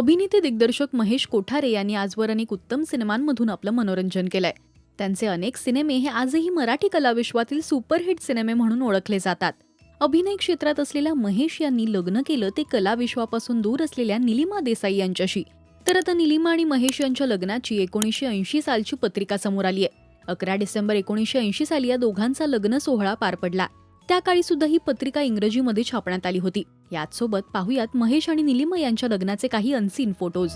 अभिनेते दिग्दर्शक महेश कोठारे यांनी आजवर अनेक उत्तम सिनेमांमधून आपलं मनोरंजन केलंय. त्यांचे अनेक सिनेमे हे आजही मराठी कलाविश्वातील सुपरहिट सिनेमे म्हणून ओळखले जातात. अभिनय क्षेत्रात असलेल्या महेश यांनी लग्न केलं ते कलाविश्वापासून दूर असलेल्या निलिमा देसाई यांच्याशी. तर आता निलिमा आणि महेश यांच्या लग्नाची एकोणीसशे ऐंशी सालची पत्रिका समोर आली आहे अकरा डिसेंबर एकोणीसशे ऐंशी साली या दोघांचा लग्न सोहळा पार पडला. त्या काळी सुद्धा ही पत्रिका इंग्रजीमध्ये छापण्यात आली होती. याचसोबत पाहुयात महेश आणि निलिमा यांच्या लग्नाचे काही अनसीन फोटोज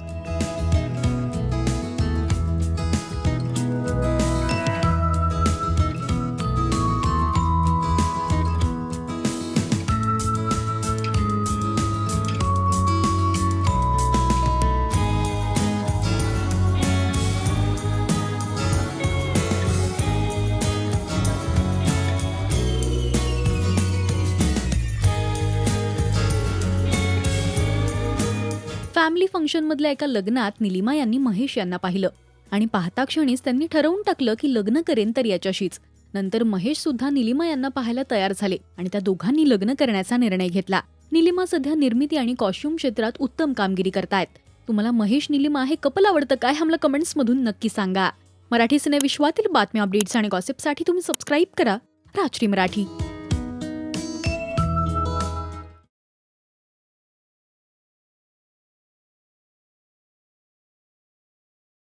फॅमिली फंक्शनमधल्या एका लग्नात निलिमा यांनी महेश यांना पाहिलं. आणि पाहता क्षणीच त्यांनी ठरवून टाकलं की लग्न करेन तर याच्याशीच. नंतर महेश सुद्धा निलिमा यांना पाहायला तयार झाले आणि त्या दोघांनी लग्न करण्याचा निर्णय घेतला. निलिमा सध्या निर्मिती आणि कॉस्ट्युम क्षेत्रात उत्तम कामगिरी करतायत. तुम्हाला महेश निलिमा हे कपल आवडतं काय आम्हाला कमेंट्समधून नक्की सांगा. मराठी सिनेविश्वातील बातम्या अपडेट्स आणि गॉसिपसाठी तुम्ही सबस्क्राईब करा. राजश्री मराठी.